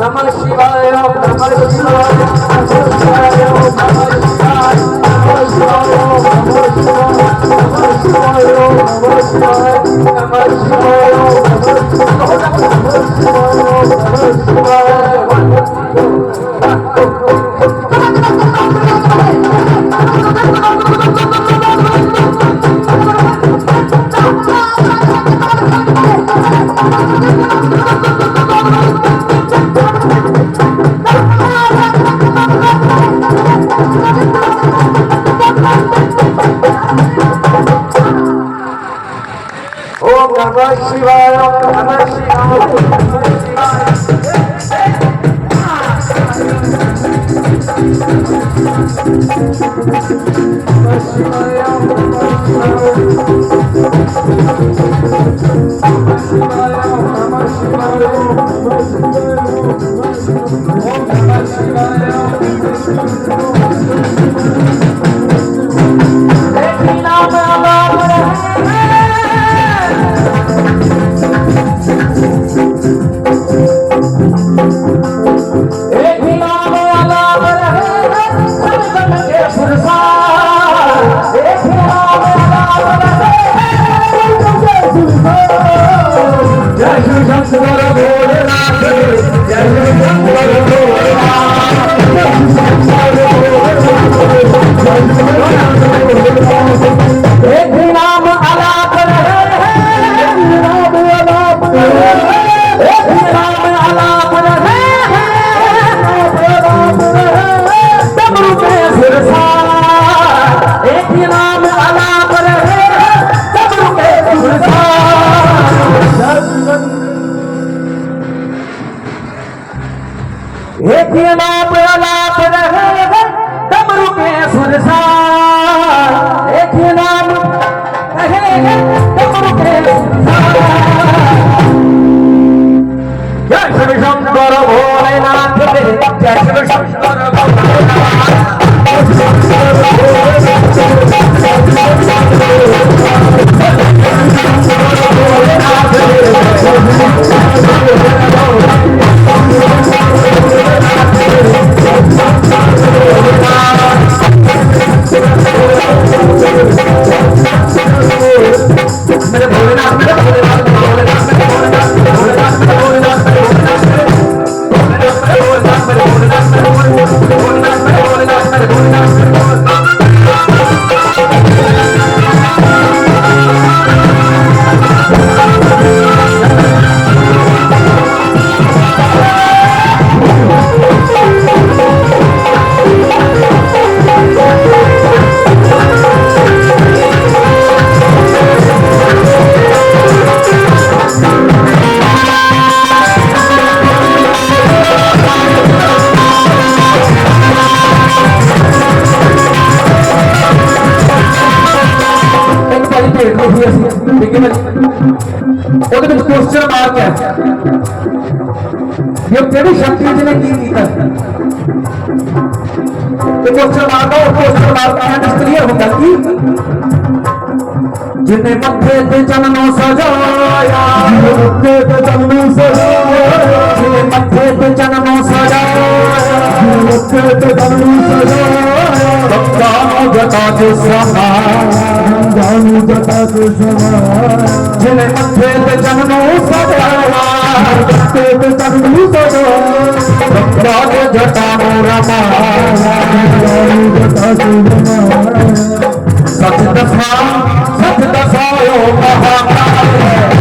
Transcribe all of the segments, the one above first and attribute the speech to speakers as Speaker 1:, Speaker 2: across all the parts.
Speaker 1: नमः शिवाय नमः शिवाय Bye. देखना प्रलाप रहे डमरू के सुरसा देखना रहे डमरू के जय श्री शंकर भोलेनाथ जय श्री शंकर भोलेनाथ ਇਹ ਕਿਹੜੀ ਸ਼ਕਤੀ ਜਿਹਨੇ ਕੀ ਕੀਤਾ? ਤੇ ਕੁਐਸਚਨ ਮਾਰਕ ਉਹ ਕੁਐਸਚਨ ਮਾਰਕ ਹੈ ਜਿਸ ਹੁੰਦਾ, ਕੀ? ਜਿਨੇ ਮੱਥੇ ਤੇ ਜਨਮ ਸਜਾਇਆ ਮੱਥੇ ਤੇ ਜਨਮ ਸਜਾਇਆ, ਜਿਨੇ ਮੱਥੇ ਤੇ ਜਨਮ ਸਜਾਇਆ ਮੱਥੇ ਤੇ ਜਨਮ ਸਜਾਇਆ ਗੰਗਾ ਜਟਾ ਤੇ ਸਮਾਇਆ ਜਾਣੂ ਜਤਾ ਸਵਾ ਜਿਨੇ ਮੱਥੇ ਤੇ ਜਨਮੂ ਸਦਾਵਾ ਮੱਥੇ ਤੇ ਜਨਮੂ ਸਦਾਵਾ ਰੱਖਾ ਕੇ ਜਟਾ ਨੂੰ ਰਮਾ ਜਾਣੂ ਜਤਾ ਸਵਾ ਸਤ ਦਸਾਂ ਸਤ ਦਸਾਂ ਮਹਾਕਾਲ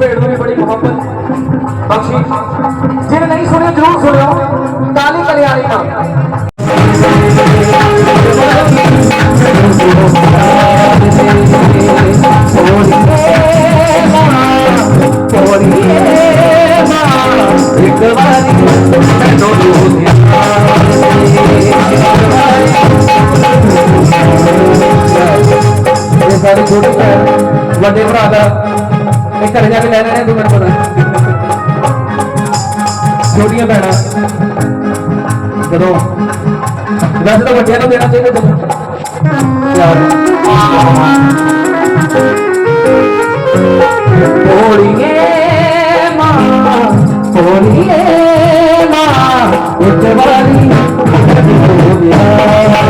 Speaker 1: ਭੇਡ ਨੂੰ ਵੀ ਬੜੀ ਮੁਹੱਬਤ। ਬਖਸ਼ੀ। ਜਿਹਨੇ ਨਹੀਂ ਸੁਣਿਆ ਜ਼ਰੂਰ ਸੁਣਿਓ। ਕਾਲੀ
Speaker 2: ਕਲਿਆਣੀ ਦਾ ਚ ਲੈ ਨੇ ਤੂੰ ਮੈਨੂੰ ਪਤਾ ਛੋਟੀਆਂ ਭੈਣਾਂ। ਜਦੋਂ ਵੈਸੇ ਤਾਂ ਵੱਡਿਆਂ ਨੂੰ ਦੇਣਾ ਚਾਹੀਦਾ ਦੋ ਹੋਲੀਏ ਮਾਂ ਹੋਲੀਏ ਮਾਂ
Speaker 1: ਉੱਤੇ ਹੋ ਗਿਆ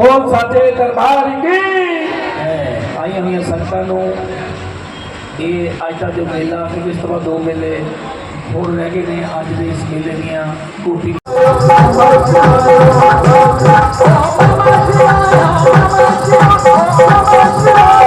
Speaker 2: ਬੋਲ ਸਾਚੇ ਦਰਬਾਰ ਕੀ? ਆਈਆਂ ਹੋਈਆਂ ਸੰਗਤਾਂ ਨੂੰ ਇਹ ਅੱਜ ਦਾ ਜੋ ਮੇਲਾ ਫਿਰ ਇਸ ਤੋਂ ਬਾਅਦ ਦੋ ਮੇਲੇ ਹੋਰ ਰਹਿ ਗਏ ਨੇ ਅੱਜ ਦੇ ਇਸ ਮੇਲੇ ਦੀਆਂ ਕੋਟੀ
Speaker 3: Oh,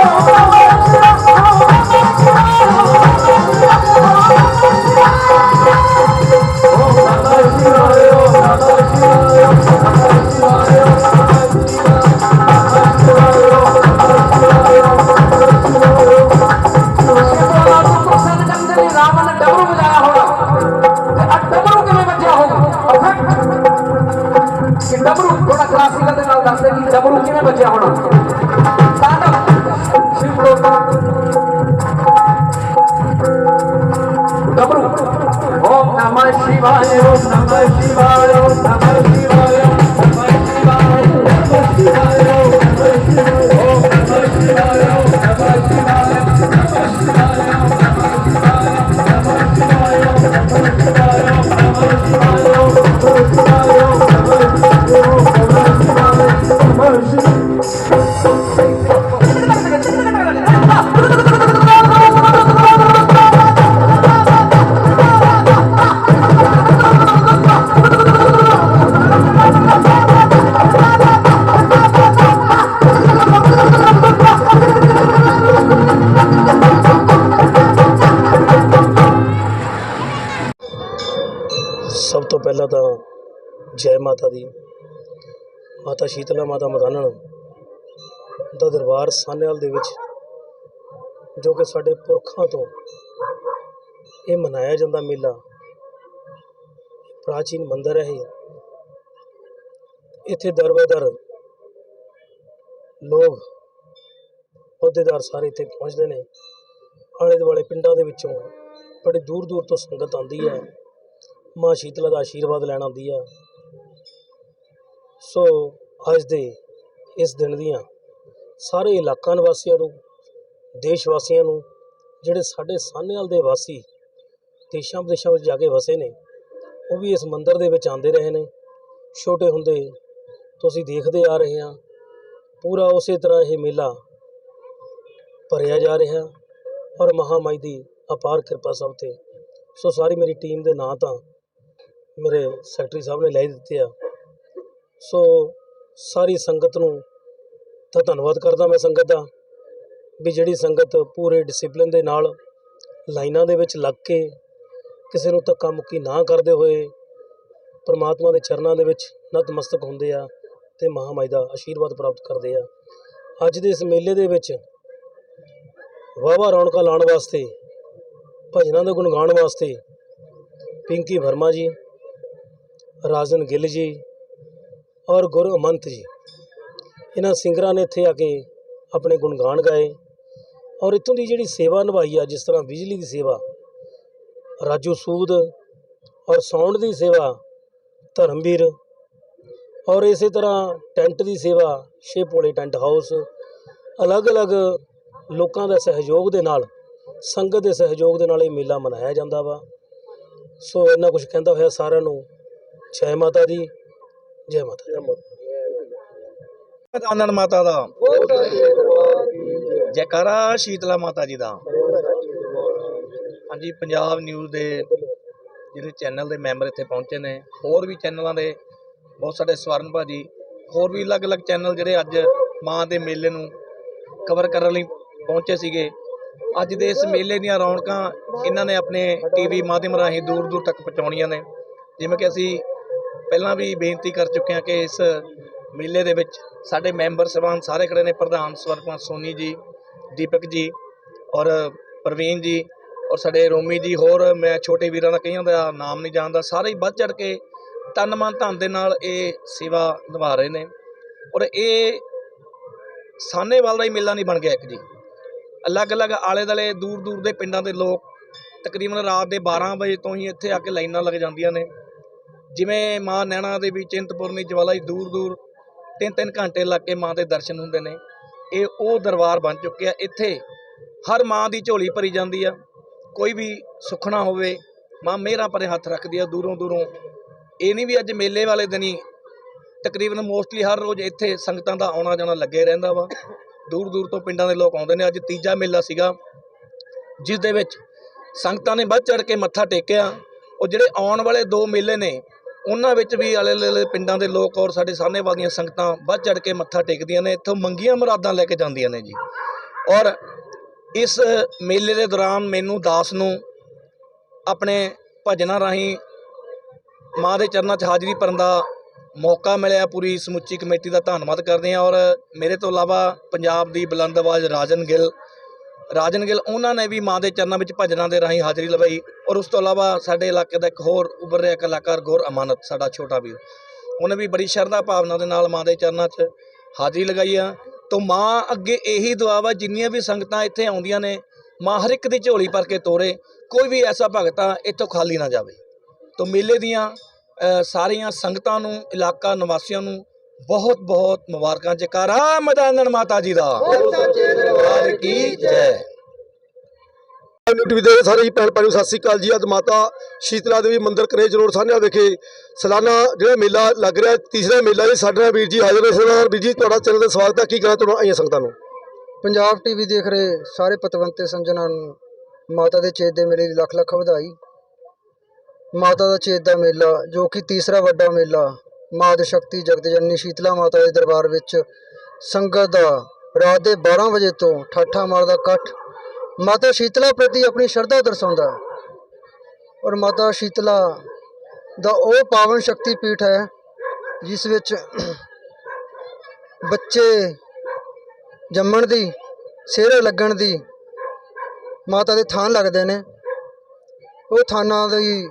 Speaker 3: ਜੈ ਮਾਤਾ ਦੀ। ਮਾਤਾ ਸ਼ੀਤਲਾ, ਮਾਤਾ ਮਦਾਨਣ ਦਾ ਦਰਬਾਰ ਸਾਨੇਵਾਲ ਦੇ ਵਿੱਚ, ਜੋ ਕਿ ਸਾਡੇ ਪੁਰਖਾਂ ਤੋਂ ਇਹ ਮਨਾਇਆ ਜਾਂਦਾ ਮੇਲਾ। ਪ੍ਰਾਚੀਨ ਮੰਦਰ ਹੈ ਇਹ। ਇੱਥੇ ਦਰ ਲੋਕ ਅਹੁਦੇਦਾਰ ਸਾਰੇ ਇੱਥੇ ਪਹੁੰਚਦੇ ਨੇ। ਆਲੇ ਦੁਆਲੇ ਪਿੰਡਾਂ ਦੇ ਵਿੱਚੋਂ ਬੜੀ ਦੂਰ ਦੂਰ ਤੋਂ ਸੰਗਤ ਆਉਂਦੀ ਹੈ। ਮਾਂ ਸ਼ੀਤਲਾ ਦਾ ਆਸ਼ੀਰਵਾਦ ਲੈਣ ਆਉਂਦੀ ਆ ਸੋ ਅੱਜ ਦੇ ਇਸ ਦਿਨ ਦੀਆਂ ਸਾਰੇ ਇਲਾਕਾ ਨਿਵਾਸੀਆਂ ਨੂੰ, ਦੇਸ਼ ਵਾਸੀਆਂ ਨੂੰ, ਜਿਹੜੇ ਸਾਡੇ ਸਾਹਨੇਵਾਲ ਦੇ ਵਾਸੀ ਦੇਸ਼ਾਂ ਵਿਦੇਸ਼ਾਂ ਵਿੱਚ ਜਾ ਕੇ ਵਸੇ ਨੇ, ਉਹ ਵੀ ਇਸ ਮੰਦਿਰ ਦੇ ਵਿੱਚ ਆਉਂਦੇ ਰਹੇ ਨੇ। ਛੋਟੇ ਹੁੰਦੇ ਤੁਸੀਂ ਦੇਖਦੇ ਆ ਰਹੇ ਹਾਂ, ਪੂਰਾ ਉਸੇ ਤਰ੍ਹਾਂ ਇਹ ਮੇਲਾ ਭਰਿਆ ਜਾ ਰਿਹਾ ਔਰ ਮਹਾਮਾਈ ਦੀ ਅਪਾਰ ਕਿਰਪਾ ਸਭ ਤੇ। ਸੋ ਸਾਰੀ ਮੇਰੀ ਟੀਮ ਦੇ ਨਾਂ ਤਾਂ ਮੇਰੇ ਸੈਕਟਰੀ ਸਾਹਿਬ ਨੇ ਲੈ ਦਿੱਤੇ ਆ। ਸੋ ਸਾਰੀ ਸੰਗਤ ਨੂੰ ਤਾਂ ਧੰਨਵਾਦ ਕਰਦਾ ਮੈਂ ਸੰਗਤ ਦਾ ਵੀ ਜਿਹੜੀ ਸੰਗਤ ਪੂਰੇ ਡਿਸਪਲਿਨ ਦੇ ਨਾਲ ਲਾਈਨਾਂ ਦੇ ਵਿੱਚ ਲੱਗ ਕੇ ਕਿਸੇ ਨੂੰ ਧੱਕਾ ਮੁੱਕੀ ਨਾ ਕਰਦੇ ਹੋਏ ਪਰਮਾਤਮਾ ਦੇ ਚਰਨਾਂ ਦੇ ਵਿੱਚ ਨਤਮਸਤਕ ਹੁੰਦੇ ਆ ਤੇ ਮਹਾਮਾਈ ਦਾ ਆਸ਼ੀਰਵਾਦ ਪ੍ਰਾਪਤ ਕਰਦੇ ਆ। ਅੱਜ ਦੇ ਇਸ ਮੇਲੇ ਦੇ ਵਿੱਚ ਵਾਹਵਾ ਰੌਣਕਾਂ ਲਾਉਣ ਵਾਸਤੇ, ਭਜਨਾਂ ਦਾ ਗੁਣਗਾਉਣ ਵਾਸਤੇ ਪਿੰਕੀ ਵਰਮਾ ਜੀ, ਰਾਜਨ ਗਿੱਲ ਜੀ ਔਰ ਗੁਰ ਅਮੰਤ ਜੀ। ਇਹਨਾਂ ਸਿੰਗਰਾਂ ਨੇ ਇੱਥੇ ਆ ਕੇ ਆਪਣੇ ਗੁਣਗਾਨ ਗਾਏ ਔਰ ਇੱਥੋਂ ਦੀ ਜਿਹੜੀ ਸੇਵਾ ਨਿਭਾਈ ਆ, ਜਿਸ ਤਰ੍ਹਾਂ ਬਿਜਲੀ ਦੀ ਸੇਵਾ, ਰਾਜੂ ਸੂਦ ਔਰ ਸਾਊਂਡ ਦੀ ਸੇਵਾ, ਧਰਮਵੀਰ ਔਰ ਇਸੇ ਤਰ੍ਹਾਂ ਟੈਂਟ ਦੀ ਸੇਵਾ ਸ਼ੇਪੋਲੇ ਟੈਂਟ ਹਾਊਸ, ਅਲੱਗ-ਅਲੱਗ ਲੋਕਾਂ ਦੇ ਸਹਿਯੋਗ ਦੇ ਨਾਲ, ਸੰਗਤ ਦੇ ਸਹਿਯੋਗ ਦੇ ਨਾਲ ਇਹ ਮੇਲਾ ਮਨਾਇਆ ਜਾਂਦਾ ਵਾ। ਸੋ ਇਹਨਾਂ ਕੁਝ ਕਹਿੰਦਾ ਹੋਇਆ ਸਾਰਿਆਂ ਨੂੰ, ਜੈ ਮਾਤਾ ਦੀ। ਜੈ ਮਾਤਾ ਦੀ।
Speaker 2: ਆਨੰਦ ਮਾਤਾ ਦਾ। ਜੈਕਾਰਾ ਸ਼ੀਤਲਾ ਮਾਤਾ ਜੀ ਦਾ। ਹਾਂਜੀ, ਪੰਜਾਬ ਨਿਊਜ਼ ਦੇ ਜਿਹੜੇ ਚੈਨਲ ਦੇ ਮੈਂਬਰ ਇੱਥੇ ਪਹੁੰਚੇ ਨੇ, ਹੋਰ ਵੀ ਚੈਨਲਾਂ ਦੇ ਬਹੁਤ ਸਾਡੇ ਸਵਰਨ ਭਾਜੀ, ਹੋਰ ਵੀ ਅਲੱਗ-ਅਲੱਗ ਚੈਨਲ ਜਿਹੜੇ ਅੱਜ ਮਾਂ ਦੇ ਮੇਲੇ ਨੂੰ ਕਵਰ ਕਰਨ ਲਈ ਪਹੁੰਚੇ ਸੀਗੇ। ਅੱਜ ਦੇ ਇਸ ਮੇਲੇ ਦੀਆਂ ਰੌਣਕਾਂ ਇਹਨਾਂ ਨੇ ਆਪਣੇ ਟੀਵੀ ਮਾਧਿਅਮ ਰਾਹੀਂ ਦੂਰ-ਦੂਰ ਤੱਕ ਪਹੁੰਚਾਉਣੀਆਂ ਨੇ। ਜਿਵੇਂ ਕਿ ਅਸੀਂ ਪਹਿਲਾਂ ਵੀ ਬੇਨਤੀ ਕਰ ਚੁੱਕੇ ਹਾਂ ਕਿ ਇਸ ਮੇਲੇ ਦੇ ਵਿੱਚ ਸਾਡੇ ਮੈਂਬਰ ਸਭਾਨ ਸਾਰੇ ਖੜੇ ਨੇ, ਪ੍ਰਧਾਨ ਸਵਰਪਾਲ ਸੋਨੀ ਜੀ, ਦੀਪਕ ਜੀ ਔਰ ਪ੍ਰਵੀਨ ਜੀ ਔਰ ਸਾਡੇ ਰੋਮੀ ਜੀ, ਹੋਰ ਮੈਂ ਛੋਟੇ ਵੀਰਾਂ ਦਾ ਕਈਆਂ ਦਾ ਨਾਮ ਨਹੀਂ ਜਾਣਦਾ, ਸਾਰੇ ਹੀ ਵੱਧ ਚੜ ਕੇ ਤਨ ਮਨ ਧਨ ਦੇ ਨਾਲ ਇਹ ਸੇਵਾ ਨਿਭਾ ਰਹੇ ਨੇ ਔਰ ਇਹ ਸਾਹਨੇਵਾਲ ਦਾ ਹੀ ਮੇਲਾ ਨਹੀਂ ਬਣ ਗਿਆ ਇੱਕ ਜੀ। ਅਲੱਗ-ਅਲੱਗ ਆਲੇ ਦੁਆਲੇ ਦੂਰ-ਦੂਰ ਦੇ ਪਿੰਡਾਂ ਦੇ ਲੋਕ ਤਕਰੀਬਨ ਰਾਤ ਦੇ 12 ਵਜੇ ਤੋਂ ਹੀ ਇੱਥੇ ਆ ਕੇ ਲਾਈਨਾਂ ਲੱਗ ਜਾਂਦੀਆਂ ਨੇ। ਜਿਵੇਂ ਮਾਂ ਨੈਣਾ ਦੇਵੀ ਚਿੰਤਪੁਰਨੀ ਜਵਾਲਾ ਜੀ ਦੂਰ ਦੂਰ ਤਿੰਨ ਤਿੰਨ ਘੰਟੇ ਲੱਗ ਕੇ ਮਾਂ ਦੇ ਦਰਸ਼ਨ ਹੁੰਦੇ ਨੇ। ਇਹ ਉਹ ਦਰਬਾਰ ਬਣ ਚੁੱਕਿਆ। ਇੱਥੇ ਹਰ ਮਾਂ ਦੀ ਝੋਲੀ ਭਰੀ ਜਾਂਦੀ ਆ। ਕੋਈ ਵੀ ਸੁਖਣਾ ਹੋਵੇ, ਮਾਂ ਮਿਹਰਾਂ ਪਰੇ ਹੱਥ ਰੱਖਦੀ ਆ ਦੂਰੋਂ ਦੂਰੋਂ। ਇਹ ਨਹੀਂ ਵੀ ਅੱਜ ਮੇਲੇ ਵਾਲੇ ਦਿਨ ਹੀ ਤਕਰੀਬਨ ਮੋਸਟਲੀ ਹਰ ਰੋਜ਼ ਇੱਥੇ ਸੰਗਤਾਂ ਦਾ ਆਉਣਾ ਜਾਣਾ ਲੱਗੇ ਰਹਿੰਦਾ ਵਾ। ਦੂਰ ਦੂਰ ਤੋਂ ਪਿੰਡਾਂ ਦੇ ਲੋਕ ਆਉਂਦੇ ਨੇ। ਅੱਜ ਤੀਜਾ ਮੇਲਾ ਸੀਗਾ, ਜਿਸ ਦੇ ਵਿੱਚ ਸੰਗਤਾਂ ਨੇ ਵੱਧ ਚੜ ਕੇ ਮੱਥਾ ਟੇਕਿਆ। ਉਹ ਜਿਹੜੇ ਆਉਣ ਵਾਲੇ ਦੋ ਮੇਲੇ ਨੇ ਉਹਨਾਂ ਵਿੱਚ ਵੀ ਆਲੇ ਦੁਆਲੇ ਪਿੰਡਾਂ ਦੇ ਲੋਕ ਔਰ ਸਾਡੇ ਸਾਹਨੇਵਾਲ ਦੀਆਂ ਸੰਗਤਾਂ ਵੱਧ ਚੜ ਕੇ ਮੱਥਾ ਟੇਕਦੀਆਂ ਨੇ, ਇੱਥੋਂ ਮੰਗੀਆਂ ਮੁਰਾਦਾਂ ਲੈ ਕੇ ਜਾਂਦੀਆਂ ਨੇ ਜੀ। ਔਰ ਇਸ ਮੇਲੇ ਦੇ ਦੌਰਾਨ ਮੈਨੂੰ ਦਾਸ ਨੂੰ ਆਪਣੇ ਭਜਨਾਂ ਰਾਹੀਂ ਮਾਂ ਦੇ ਚਰਨਾਂ 'ਚ ਹਾਜ਼ਰੀ ਭਰਨ ਦਾ ਮੌਕਾ ਮਿਲਿਆ, ਪੂਰੀ ਸਮੁੱਚੀ ਕਮੇਟੀ ਦਾ ਧੰਨਵਾਦ ਕਰਦੇ ਹਾਂ। ਔਰ ਮੇਰੇ ਤੋਂ ਇਲਾਵਾ ਪੰਜਾਬ ਦੀ ਬੁਲੰਦ ਆਵਾਜ਼ ਰਾਜਨ ਗਿੱਲ ਰਾਜਨ ਗਿੱਲ, ਉਹਨਾਂ ਨੇ ਵੀ ਮਾਂ ਦੇ ਚਰਨਾਂ ਵਿੱਚ ਭਜਨਾਂ ਦੇ ਰਾਹੀਂ ਹਾਜ਼ਰੀ ਲਵਾਈ। ਔਰ ਉਸ ਤੋਂ ਇਲਾਵਾ ਸਾਡੇ ਇਲਾਕੇ ਦਾ ਇੱਕ ਹੋਰ ਉੱਭਰ ਰਿਹਾ ਕਲਾਕਾਰ ਗੁਰ ਅਮਾਨਤ ਸਾਡਾ ਛੋਟਾ ਵੀਰ। ਉਹਨੇ ਵੀ ਬੜੀ ਸ਼ਰਧਾ ਭਾਵਨਾ ਦੇ ਨਾਲ ਮਾਂ ਦੇ ਚਰਨਾਂ 'ਚ ਹਾਜ਼ਰੀ ਲਗਾਈ ਆ। ਤੋਂ ਮਾਂ ਅੱਗੇ ਇਹੀ ਦੁਆ ਵਾ ਜਿੰਨੀਆਂ ਵੀ ਸੰਗਤਾਂ ਇੱਥੇ ਆਉਂਦੀਆਂ ਨੇ ਮਾਂ ਹਰ ਇੱਕ ਦੀ ਝੋਲੀ ਭਰ ਕੇ ਤੋਰੇ ਕੋਈ ਵੀ ਐਸਾ ਭਗਤਾ ਇੱਥੋਂ ਖਾਲੀ ਨਾ ਜਾਵੇ। ਤੋਂ ਮੇਲੇ ਦੀਆਂ ਸਾਰੀਆਂ ਸੰਗਤਾਂ ਨੂੰ ਇਲਾਕਾ ਨਿਵਾਸੀਆਂ ਨੂੰ ਬਹੁਤ ਬਹੁਤ ਮੁਬਾਰਕਾਂ। ਜਕਾਰਾ ਮਦਾਨਨ ਮਾਤਾ ਜੀ ਦਾ। ਦਰਬਾਰ ਕੀ ਜੈ
Speaker 4: ਟੀਵੀ ਦੇ ਸਾਰੇ ਹੀ ਭੈਣ ਭਾਈ ਸਤਿ ਸ੍ਰੀ ਅਕਾਲ ਜੀ। ਅੱਜ ਮਾਤਾ ਸ਼ੀਤਲਾ ਦੇਵੀ ਮੰਦਿਰ ਕਰੇਜ ਰੋਡ ਸਾਹਨਿਆ ਵਿਖੇ ਸਾਲਾਨਾ ਜਿਹੜਾ ਮੇਲਾ ਲੱਗ ਰਿਹਾ, ਤੀਸਰਾ ਮੇਲਾ ਜੀ। ਸਾਡੇ ਨਾਲ ਵੀਰ ਜੀ ਹਾਜ਼ਰ ਨੇ ਸਰਦਾਰ ਵੀਰ ਜੀ, ਤੁਹਾਡਾ ਚੈਨਲ ਤੇ ਸਵਾਗਤ ਹੈ। ਕੀ ਕਹਿਣਾ ਤੁਹਾਨੂੰ ਆਈਆਂ ਸੰਗਤਾਂ ਨੂੰ?
Speaker 5: ਪੰਜਾਬ ਟੀਵੀ ਦੇਖ ਰਹੇ ਸਾਰੇ ਪਤਵੰਤੇ ਸਮਝਣਾ ਨੂੰ ਮਾਤਾ ਦੇ ਚੇਤ ਦੇ ਮੇਲੇ ਦੀ ਲੱਖ ਲੱਖ ਵਧਾਈ। ਮਾਤਾ ਦਾ ਚੇਤ ਦਾ ਮੇਲਾ, ਜੋ ਕਿ ਤੀਸਰਾ ਵੱਡਾ ਮੇਲਾ, ਮਾਂ ਦੇ ਸ਼ਕਤੀ ਜਗਤ ਜਨਨੀ ਸ਼ੀਤਲਾ ਮਾਤਾ ਦੇ ਦਰਬਾਰ ਵਿੱਚ ਸੰਗਤ ਦਾ ਰਾਤ ਦੇ 12 ਵਜੇ ਤੋਂ ਠਾਠਾ ਮਾਰਦਾ ਇਕੱਠ ਮਾਤਾ ਸ਼ੀਤਲਾ ਪ੍ਰਤੀ ਆਪਣੀ ਸ਼ਰਧਾ ਦਰਸਾਉਂਦਾ ਔਰ ਮਾਤਾ ਸ਼ੀਤਲਾ ਦਾ ਉਹ ਪਾਵਨ ਸ਼ਕਤੀ ਪੀਠ ਹੈ, ਜਿਸ ਵਿੱਚ ਬੱਚੇ ਜੰਮਣ ਦੀ, ਸਿਹਰੇ ਲੱਗਣ ਦੀ ਮਾਤਾ ਦੇ ਥਾਨ ਲੱਗਦੇ ਨੇ। ਉਹ ਥਾਨਾਂ ਦੀ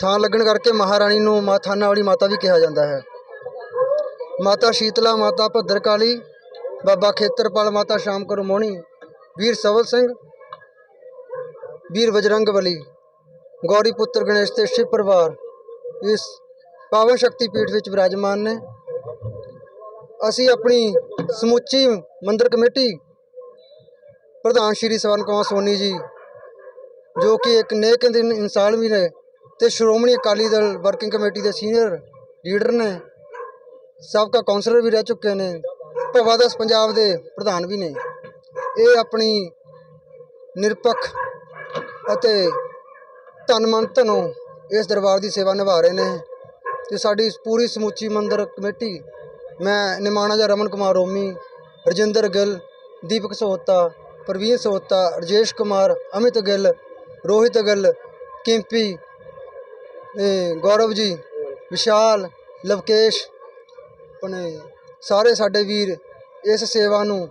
Speaker 5: ਥਾਂ ਲੱਗਣ ਕਰਕੇ ਮਹਾਰਾਣੀ ਨੂੰ ਮਾ, ਥਾਨਾਂ ਵਾਲੀ ਮਾਤਾ ਵੀ ਕਿਹਾ ਜਾਂਦਾ ਹੈ। ਮਾਤਾ ਸ਼ੀਤਲਾ, ਮਾਤਾ ਭੱਦਰਕਾਲੀ, ਬਾਬਾ ਖੇਤਰਪਾਲ, ਮਾਤਾ ਸ਼ਾਮ ਕੌਰ ਮੋਹਣੀ ਵੀਰ ਸਵਲ ਸਿੰਘ, ਵੀਰ ਬਜਰੰਗ ਬਲੀ ਗੌਰੀ ਪੁੱਤਰ ਗਣੇਸ਼ ਤੇ ਸ਼ਿਵ ਪਰਿਵਾਰ। ਇਸ ਪਾਵਨ ਸ਼ਕਤੀ ਪੀਠ ਵਿੱਚ ਵਿਰਾਜਮਾਨ ਨੇ। ਅਸੀਂ ਆਪਣੀ ਸਮੁੱਚੀ ਮੰਦਰ ਕਮੇਟੀ ਪ੍ਰਧਾਨ ਸ਼੍ਰੀ ਸਵਰਨ ਕੁਮਾਰ ਸੋਨੀ ਜੀ, ਜੋ ਕਿ ਇੱਕ ਨੇਕ ਇਨਸਾਨ ਵੀ ਨੇ ਤੇ ਸ਼੍ਰੋਮਣੀ ਅਕਾਲੀ ਦਲ ਵਰਕਿੰਗ ਕਮੇਟੀ ਦੇ ਸੀਨੀਅਰ ਲੀਡਰ ਨੇ, ਸਾਬਕਾ ਕੌਂਸਲਰ ਵੀ ਰਹਿ ਚੁੱਕੇ ਨੇ, ਭਵਾਦਸ ਪੰਜਾਬ ਦੇ ਪ੍ਰਧਾਨ ਵੀ ਨੇ। ਇਹ ਆਪਣੀ ਨਿਰਪੱਖ ਅਤੇ ਤਨ ਮਨ ਧਨੋਂ ਇਸ ਦਰਬਾਰ ਦੀ ਸੇਵਾ ਨਿਭਾ ਰਹੇ ਨੇ ਤੇ ਸਾਡੀ ਪੂਰੀ ਸਮੁੱਚੀ ਮੰਦਰ ਕਮੇਟੀ, ਮੈਂ ਨਿਮਾਣਾ ਜਾਂ ਰਮਨ ਕੁਮਾਰ ਰੋਮੀ, ਰਜਿੰਦਰ ਗਿੱਲ, ਦੀਪਕ ਸੋਹਤਾ, ਪ੍ਰਵੀਨ ਸੋਹਤਾ, ਰਜੇਸ਼ ਕੁਮਾਰ, ਅਮਿਤ ਗਿੱਲ, ਰੋਹਿਤ ਗਿੱਲ, ਕਿੰਪੀ ਗੌਰਵ ਜੀ, ਵਿਸ਼ਾਲ, ਲਵਕੇਸ਼, ਆਪਣੇ ਸਾਰੇ ਸਾਡੇ ਵੀਰ ਇਸ ਸੇਵਾ ਨੂੰ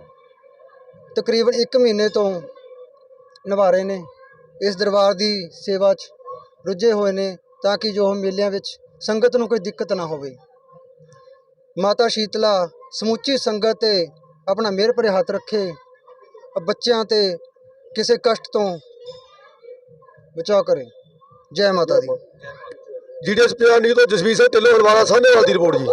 Speaker 5: ਤਕਰੀਬਨ 1 ਮਹੀਨੇ ਤੋਂ ਨਿਭਾ ਰਹੇ ਨੇ ਇਸ ਦਰਬਾਰ ਦੀ ਸੇਵਾ 'ਚ ਰੁੱਝੇ ਹੋਏ ਨੇ ਤਾਂ ਕਿ ਜੋ ਮੇਲਿਆਂ ਵਿੱਚ ਸੰਗਤ ਨੂੰ ਕੋਈ ਦਿੱਕਤ ਨਾ ਹੋਵੇ ਮਾਤਾ ਸ਼ੀਤਲਾ ਸਮੁੱਚੀ ਸੰਗਤ ਤੇ ਆਪਣਾ ਮਿਹਰ ਭਰੇ ਹੱਥ ਰੱਖੇ ਬੱਚਿਆਂ ਤੇ ਕਿਸੇ ਕਸ਼ਟ ਤੋਂ ਬਚਾਅ ਕਰੇ ਜੈ ਮਾਤਾ ਦੀ
Speaker 4: ਜੀਡੀਐਸ ਪੰਜਾਬ ਨਿਊਜ਼ ਤੋਂ ਜਸਵੀਰ ਸਿੰਘ ਢਿੱਲੋਂ ਹਲਵਾਰਾ ਸਾਹਨੇਵਾਲ ਦੀ ਰਿਪੋਰਟ ਜੀ